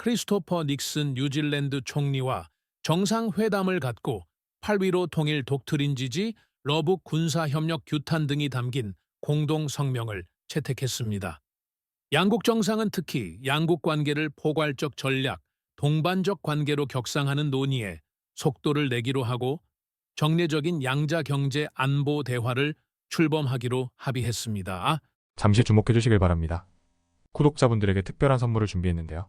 크리스토퍼 닉슨 뉴질랜드 총리와 정상회담을 갖고 8.15 통일 독트린 지지, 러북 군사협력 규탄 등이 담긴 공동 성명을 채택했습니다. 양국 정상은 특히 양국 관계를 포괄적 전략, 동반적 관계로 격상하는 논의에 속도를 내기로 하고 정례적인 양자 경제 안보 대화를 출범하기로 합의했습니다. 잠시 주목해 주시길 바랍니다. 구독자분들에게 특별한 선물을 준비했는데요.